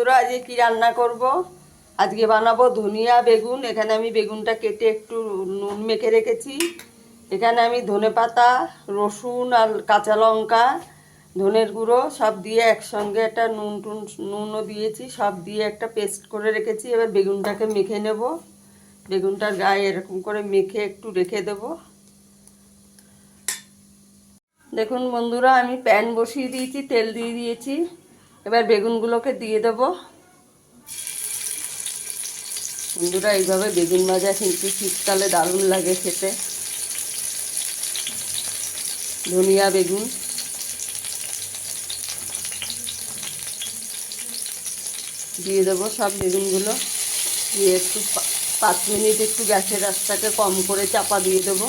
বন্ধুরা, আজকে কি রান্না করব? আজকে বানাবো ধনিয়া বেগুন। এখানে আমি বেগুনটা কেটে একটু নুন মেখে রেখেছি। এখানে আমি ধনে পাতা, রসুন আর কাঁচা লঙ্কা, ধনের গুঁড়ো সব দিয়ে একসঙ্গে একটা নুন টুন, নুনও দিয়েছি, সব দিয়ে একটা পেস্ট করে রেখেছি। এবার বেগুনটাকে মেখে নেব। বেগুনটার গায়ে এরকম করে মেখে একটু রেখে দেবো। দেখুন বন্ধুরা, আমি প্যান বসিয়ে দিয়েছি, তেল দিয়ে দিয়েছি। এবার বেগুনগুলোকে দিয়ে দেবো। বন্ধুরা, এইভাবে বেগুন ভাজা কিন্তু শীতকালে দারুণ লাগে খেতে। ধনিয়া বেগুন। দিয়ে দেবো সব বেগুনগুলো। দিয়ে একটু পাঁচ মিনিট একটু গ্যাসের রাস্তাকে কম করে চাপা দিয়ে দেবো।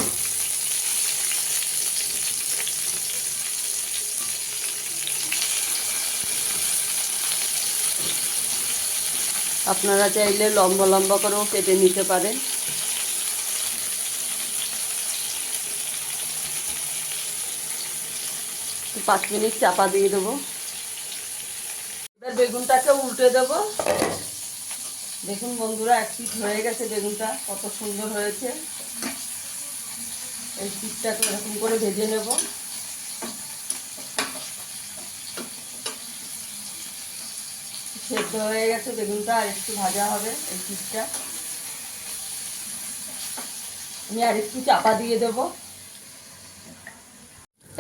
আপনারা চাইলে লম্বা লম্বা করেও কেটে নিতে পারেন। পাঁচ মিনিট চাপা দিয়ে দেবো। এবার বেগুনটাকে উল্টে দেবো। দেখুন বন্ধুরা, এক পিস হয়ে গেছে বেগুনটা, কত সুন্দর হয়েছে। এই পিসটাকে এরকম করে ভেজে নেব। সেদ্ধ হয়ে গেছে, বেগুনটা আর একটু ভাজা হবে এই পিসটা আমি আর একটু চাপা দিয়ে দেবো।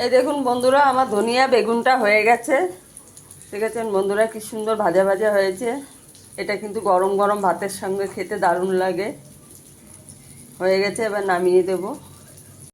এই দেখুন বন্ধুরা, আমার ধনিয়া বেগুনটা হয়ে গেছে। ঠিক আছে বন্ধুরা কি সুন্দর ভাজা ভাজা হয়েছে। এটা কিন্তু গরম গরম ভাতের সঙ্গে খেতে দারুণ লাগে। হয়ে গেছে, এবার নামিয়ে দেবো।